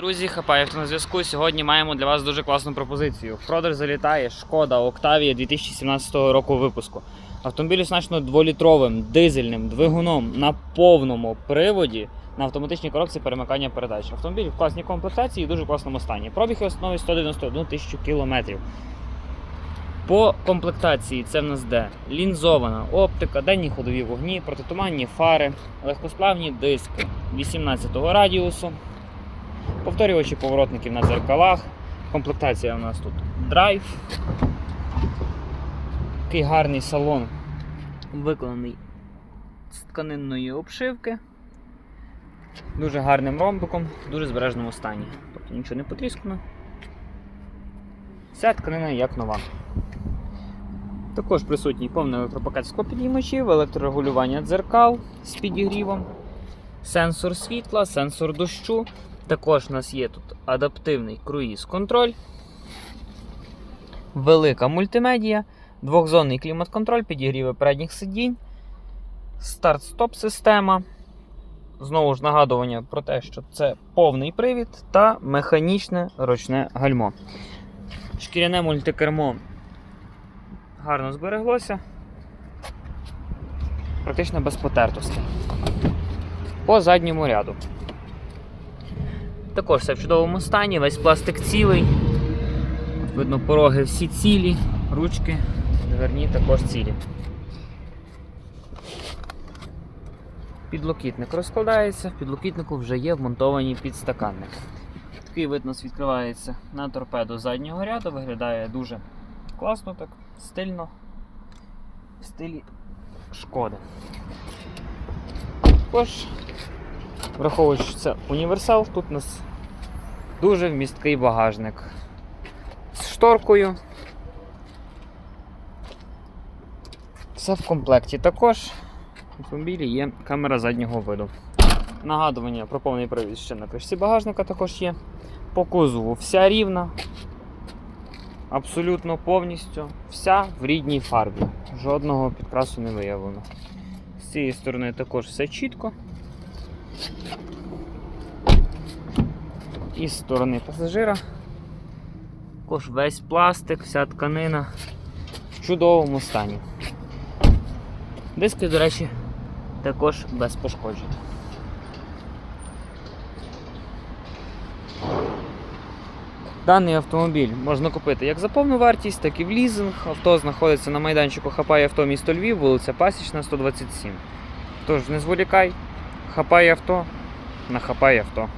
Друзі, Хапаєв на зв'язку. Сьогодні маємо для вас дуже класну пропозицію. В продаж залітає шкода Октавія 2017 року випуску. Автомобіль значно дволітровим дизельним двигуном на повному приводі на автоматичній коробці перемикання передач. Автомобіль в класній комплектації і дуже класному стані. Пробіг його становить 191 тисячу кілометрів. По комплектації це в нас де лінзована оптика, денні ходові вогні, протитуманні фари, легкосплавні диски 18-го радіусу, повторювачі поворотників на дзеркалах. Комплектація у нас тут драйв. Такий гарний салон виконаний з тканинної обшивки. Дуже гарним ромбиком, в дуже збережному стані. Тобто нічого не потріскано. Вся тканина як нова. Також присутній повний електропакет склопідіймачів, електрорегулювання дзеркал з підігрівом, сенсор світла, сенсор дощу. Також у нас є тут адаптивний круїз-контроль, велика мультимедія, двохзонний клімат-контроль, підігріви передніх сидінь, старт-стоп система. Знову ж нагадування про те, що це повний привід та механічне ручне гальмо. Шкіряне мультикермо гарно збереглося. Практично без потертостей. По задньому ряду. Також все в чудовому стані, весь пластик цілий. Видно, пороги всі цілі, ручки, дверні також цілі. Підлокітник розкладається, в підлокітнику вже є вмонтовані підстаканники. Такий вид нас відкривається на торпеду заднього ряду, виглядає дуже класно, так, стильно, в стилі шкоди. Також, враховуючи, що це універсал, тут у нас дуже вмісткий багажник з шторкою. Все в комплекті. Також в автомобілі є камера заднього виду. Нагадування про повний привід ще на кришці багажника також є. По кузову вся рівна, абсолютно повністю, вся в рідній фарбі. Жодного підкрасу не виявлено. З цієї сторони також все чітко. І з сторони пасажира. Також весь пластик, вся тканина в чудовому стані. Диски, до речі, також без пошкоджень. Даний автомобіль можна купити як за повну вартість, так і в лізинг. Авто знаходиться на майданчику Хапай авто місто Львів, вулиця Пасічна, 127. Тож не зволікай, хапай авто, на хапай авто.